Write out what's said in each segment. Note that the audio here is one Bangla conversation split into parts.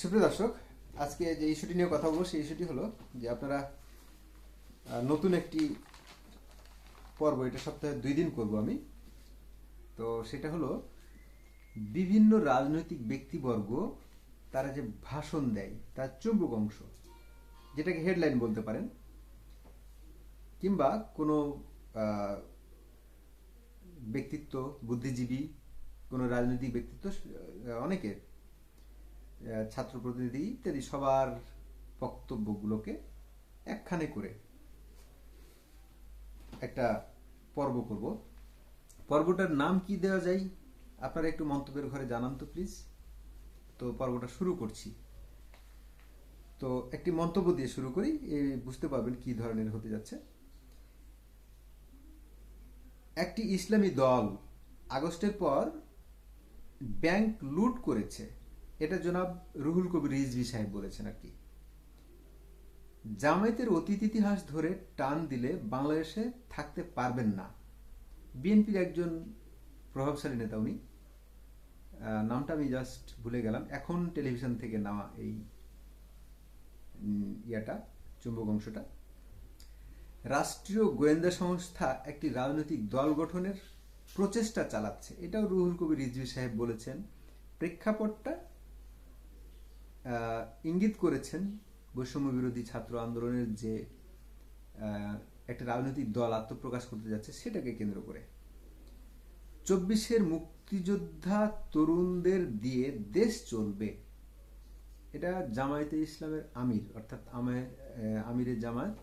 সুপ্রিয় দর্শক, আজকে যে ইস্যুটি নিয়ে কথা বলব, সেই ইস্যুটি হলো যে আপনারা নতুন একটি পর্ব, এটা সপ্তাহে দুই দিন করব আমি। তো সেটা হলো, বিভিন্ন রাজনৈতিক ব্যক্তিবর্গ, তারা যে ভাষণ দেয়, তার চুম্বক অংশ, যেটাকে হেডলাইন বলতে পারেন, কিংবা কোনো ব্যক্তিত্ব, বুদ্ধিজীবী, কোনো রাজনৈতিক ব্যক্তিত্ব অনেকের ছাত্র প্রতিনিধি ইত্যাদি সবার বক্তব্যগুলোকে একখানে করে একটা পর্ব করব। পর্বটার নাম কি দেওয়া যায়? আপনারা একটু মন্তব্যের ঘরে জানান তো, প্লিজ। তো পর্বটা শুরু করছি। তো একটি মন্তব্য দিয়ে শুরু করি এই বুঝতে পারবেন কি ধরনের হতে যাচ্ছে। একটি ইসলামী দল আগস্টের পর ব্যাংক লুট করেছে। এটা জনাব রুহুল কবির রিজভি সাহেব বলেছেন আর কি। জামায়াতের অতীত ইতিহাস ধরে টান দিলে বাংলাদেশে থাকতে পারবেন না। বিএনপির একজন প্রভাবশালী নেতা উনি। নামটা আমি জাস্ট ভুলে গেলাম। এখন টেলিভিশন থেকে নেওয়া এই ইয়াটা, চুম্বক অংশটা। রাষ্ট্রীয় গোয়েন্দা সংস্থা একটি রাজনৈতিক দল গঠনের প্রচেষ্টা চালাচ্ছে। এটাও রুহুল কবির রিজভি সাহেব বলেছেন। প্রেক্ষাপটটা ইঙ্গিত করেছেন বৈষম্য বিরোধী ছাত্র আন্দোলনের যে একটা রাজনৈতিক দল আত্মপ্রকাশ করতে যাচ্ছে সেটাকে কেন্দ্র করে। চব্বিশের মুক্তিযোদ্ধা তরুণদের দিয়ে দেশ চলবে। এটা জামায়াতে ইসলামের আমির, অর্থাৎ আমিরের জামায়াত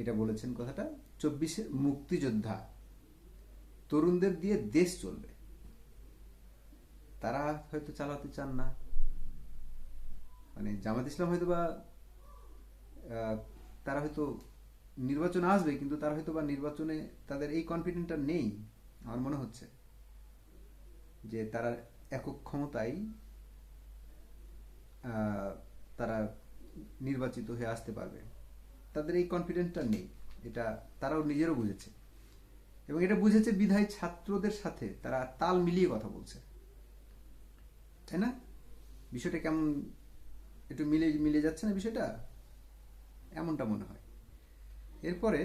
এটা বলেছেন কথাটা চব্বিশে মুক্তিযোদ্ধা তরুণদের দিয়ে দেশ চলবে। তারা হয়তো চালাতে চান না। মানে জামাত ইসলাম হয়তো বা তারা হয়তো নির্বাচন আসবে, কিন্তু তারা হয়তো বা নির্বাচনে তাদের এই কনফিডেন্টটা নেই, আমার মনে হচ্ছে। যে তারা একক ক্ষমতায় তারা নির্বাচিত হয়ে আসতে পারবে। তাদের এই কনফিডেন্সটা নেই, এটা তারাও নিজেরও বুঝেছে। এবং এটা বুঝেছে বিধায় ছাত্রদের সাথে, তারা তাল মিলিয়ে কথা বলছে। তাই না? বিষয়টা কেমন একটু মিলে মিলে যাচ্ছে না বিষয়টা? এমনটা মনে হয়। এরপরে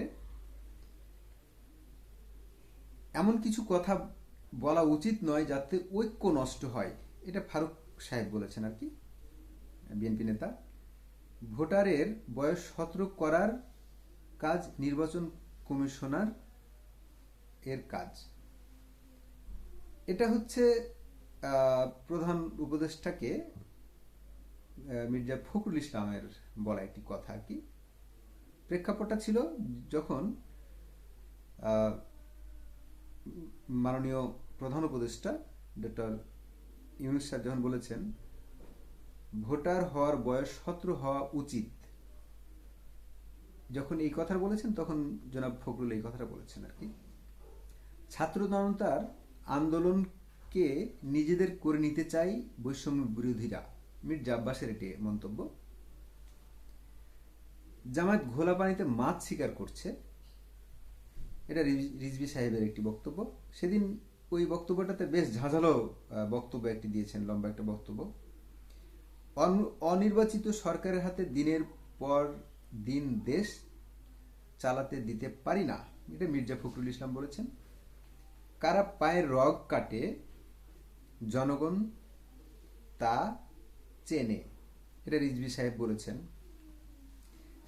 এমন কিছু কথা বলা উচিত নয় যাতে ঐক্য নষ্ট হয়। এটা ফারুক সাহেব বলেছেন আর কি, বিএনপি নেতা। ভোটারের বয়স সতেরো করার কাজ নির্বাচন কমিশনার এর কাজ। এটা হচ্ছে প্রধান উপদেষ্টাকে মির্জা ফখরুল ইসলামের বলা একটি কথা আর কি। প্রেক্ষাপটটা ছিল যখন মাননীয় প্রধান উপদেষ্টা ডক্টর ইউনুস সাহেব যখন বলেছেন, ভোটার হওয়ার বয়স সতেরো হওয়া উচিত। যখন এই কথা বলেছেন, তখন জনাব ফখরুল এই কথাটা বলেছেন আর কি। ছাত্র জনতার আন্দোলনকে নিজেদের করে নিতে চাই বৈষম্য বিরোধীরা। মির্জা আব্বাসের এটি মন্তব্য। জামায়াত ঘোলা পানিতে মাছ শিকার করছে। এটা রিজ- রিজভি সাহেবের একটি বক্তব্য। সেদিন ওই বক্তব্যটাতে বেশ ঝাঁঝালো বক্তব্য একটি দিয়েছেন, লম্বা একটা বক্তব্য। অনির্বাচিত সরকারের হাতে দিনের পর দিন দেশ চালাতে দিতে পারি না, এটা মির্জা ফখরুল ইসলাম বলেছেন। কারা পায়ের রগ কাটে, জনগণ তা চেনে, এটা রিজভি সাহেব বলেছেন,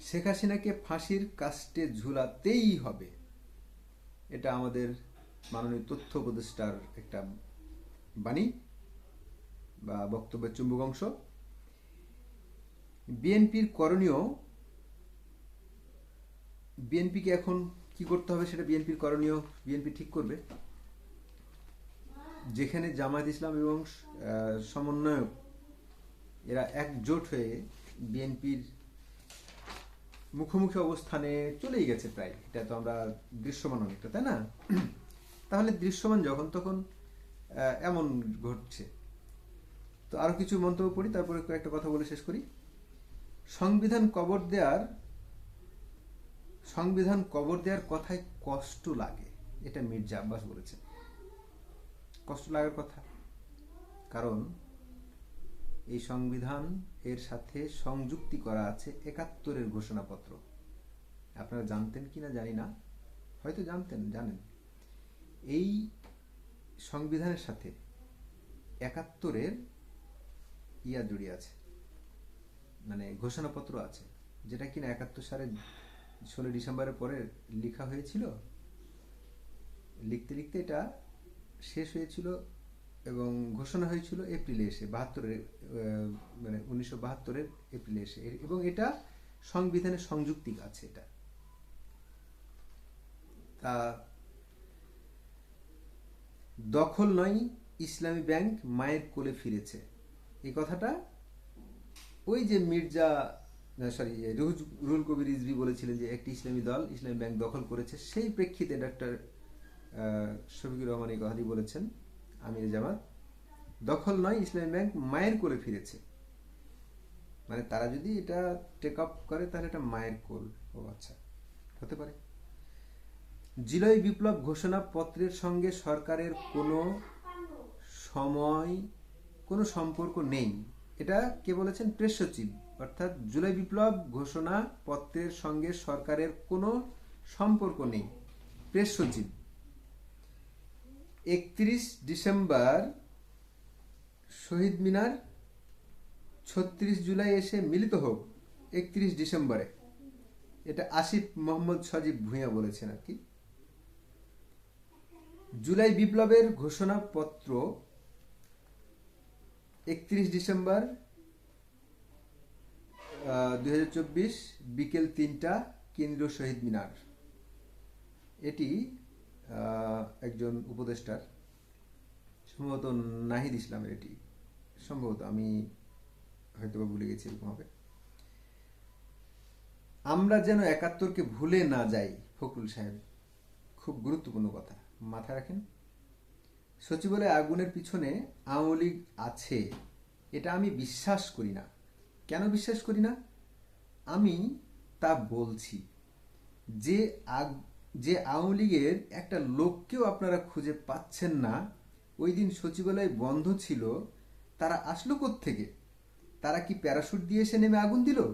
শেখ হাসিনাকে ফাঁসির কাস্টে ঝুলাতেই হবে। এটা আমাদের মাননীয় তথ্য উপদেষ্টার একটা বাণী বা বক্তব্যের চুম্বক অংশ। বিএনপির করণীয়, বিএনপিকে এখন কি করতে হবে সেটা বিএনপির করণীয়, বিএনপি ঠিক করবে? যেখানে জামায়াত ইসলাম এবং সমন্বয়ক এরা একজোট হয়ে বিএনপির মুখোমুখি অবস্থানে চলেই গেছে প্রায়। এটা তো আমরা দৃশ্যমান অনেকটা, তাই না? তাহলে দৃশ্যমান যখন তখন এমন ঘটছে। তো আরও কিছু মন্তব্য পড়ি, তারপরে কয়েকটা কথা বলে শেষ করি। সংবিধান কবর দেওয়ার সংবিধান কবর দেওয়ার কথায় কষ্ট লাগে, এটা মির্জা আব্বাস বলেছে কষ্ট লাগার কথা। কারণ এই সংবিধান এর সাথে সংযুক্তি করা আছে একাত্তরের ঘোষণাপত্র। আপনারা জানতেন কি না জানি না, হয়তো জানতেন, জানেন। এই সংবিধানের সাথে একাত্তরের ইয়া জড়িয়ে আছে মানে ঘোষণাপত্র আছে, যেটা কিনা একাত্তর সালে ষোলো ডিসেম্বরের পরে লেখা হয়েছিল। লিখতে লিখতে এটা শেষ হয়েছিল এবং ঘোষণা হয়েছিল এপ্রিলে এসে, বাহাত্তরের মানে উনিশশো বাহাত্তরের এপ্রিলে এসে। এবং এটা সংবিধানের সংযুক্তিক আছে এটা। তা দখল নয়, ইসলামী ব্যাংক মায়ের কোলে ফিরেছে। এই কথাটা ওই যে মির্জা সরি রুহুল কবির রিজভি বলেছিলেন যে একটি ইসলামী দল, ইসলামী ব্যাংক দখল করেছে, সেই প্রেক্ষিতে ডক্টর শফিকুর রহমান এই কথাটি বলেছেন। আমির জামাত, দখল নয়, ইসলামী ব্যাংক মায়ের কোলে ফিরেছে। মানে তারা যদি এটা টেক আপ করে, তাহলে এটা মায়ের কোল। ও আচ্ছা হতে পারে। জুলাই বিপ্লব ঘোষণা পত্রের সঙ্গে সরকারের কোনো সময়, কোনো সম্পর্ক নেই। এটা কে বলেছেন? প্রেস সচিব। অর্থাৎ জুলাই বিপ্লব ঘোষণা পত্রের সঙ্গে সরকারের কোনো সম্পর্ক নেই। প্রেস সচিব। একত্রিশ ডিসেম্বর শহীদ মিনার ছত্রিশ জুলাই এসে মিলিত হোক, একত্রিশ ডিসেম্বরে। এটা আসিফ মোহাম্মদ সজীব ভূঁইয়া বলেছেন আর কি। জুলাই বিপ্লবের ঘোষণাপত্র একত্রিশ ডিসেম্বর দুই হাজার চব্বিশ বিকেল তিনটা কেন্দ্রীয় শহীদ মিনার। এটি একজন উপদেষ্টার, সম্ভবত নাহিদ ইসলামের এটি। সম্ভবত আমি হয়তো বা ভুলে গেছি এরকম হবে। আমরা যেন একাত্তরকে ভুলে না যাই, ফখরুল সাহেব। খুব গুরুত্বপূর্ণ কথা, মাথায় রাখেন। সচিবালয় আগুনের পিছনে আওয়ামী লীগ আছে, এটা আমি বিশ্বাস করি না। কেন বিশ্বাস করি না? আমি তা বলছি। যে আগ যে আওয়ামী লীগের একটা লোককেও আপনারা খুঁজে পাচ্ছেন না। ওই দিন সচিবালয় বন্ধ ছিল। তারা আসলো থেকে তারা কি প্যারাশুট দিয়ে এসে নেমে আগুন দিল?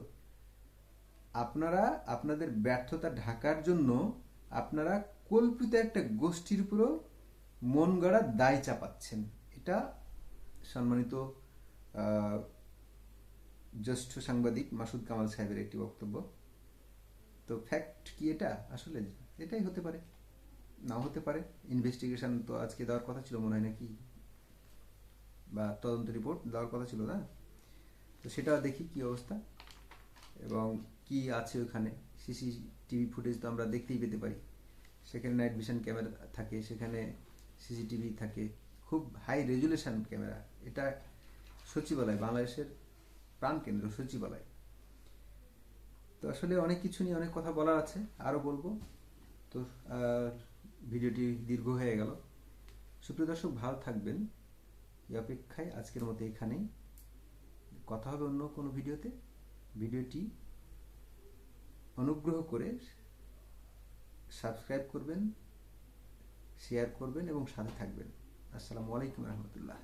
আপনারা আপনাদের ব্যর্থতা ঢাকার জন্য আপনারা কল্পিত একটা গোষ্ঠীর উপরও মন গড়া দায় চাপাচ্ছেন। এটা সম্মানিত জ্যেষ্ঠ সাংবাদিক মাসুদ কামাল সাহেবের একটি বক্তব্য। তো ফ্যাক্ট কি এটা? আসলে এটাই হতে পারে। নাও হতে পারে। ইনভেস্টিগেশন তো আজকে দেওয়ার কথা ছিল মনে হয় নাকি? বা তদন্ত রিপোর্ট দেওয়ার কথা ছিল না? তো সেটা দেখি কি অবস্থা। এবং কি আছে ওখানে? সিসিটিভি ফুটেজ তো আমরা দেখতেই পেতে পারি। সেখানে নাইট ভিশন ক্যামেরা থাকে, সেখানে সিসিটিভি থাকে। খুব হাই রেজুলেশন ক্যামেরা এটা সচিবালয়, বাংলাদেশের প্রাণকেন্দ্র সচিবালয়। তো আসলে অনেক কিছু নিয়ে অনেক কথা বলার আছে। আরও বলব। তো ভিডিওটি দীর্ঘ হয়ে গেল। সুপ্রিয় দর্শক, ভালো থাকবেন। এই অপেক্ষায় আজকের মতো এখানেই। কথা হবে অন্য কোনো ভিডিওতে। ভিডিওটি অনুগ্রহ করে সাবস্ক্রাইব করবেন, শেয়ার করবেন এবং সাথে থাকবেন। আসসালামু আলাইকুম রহমতুল্লাহ।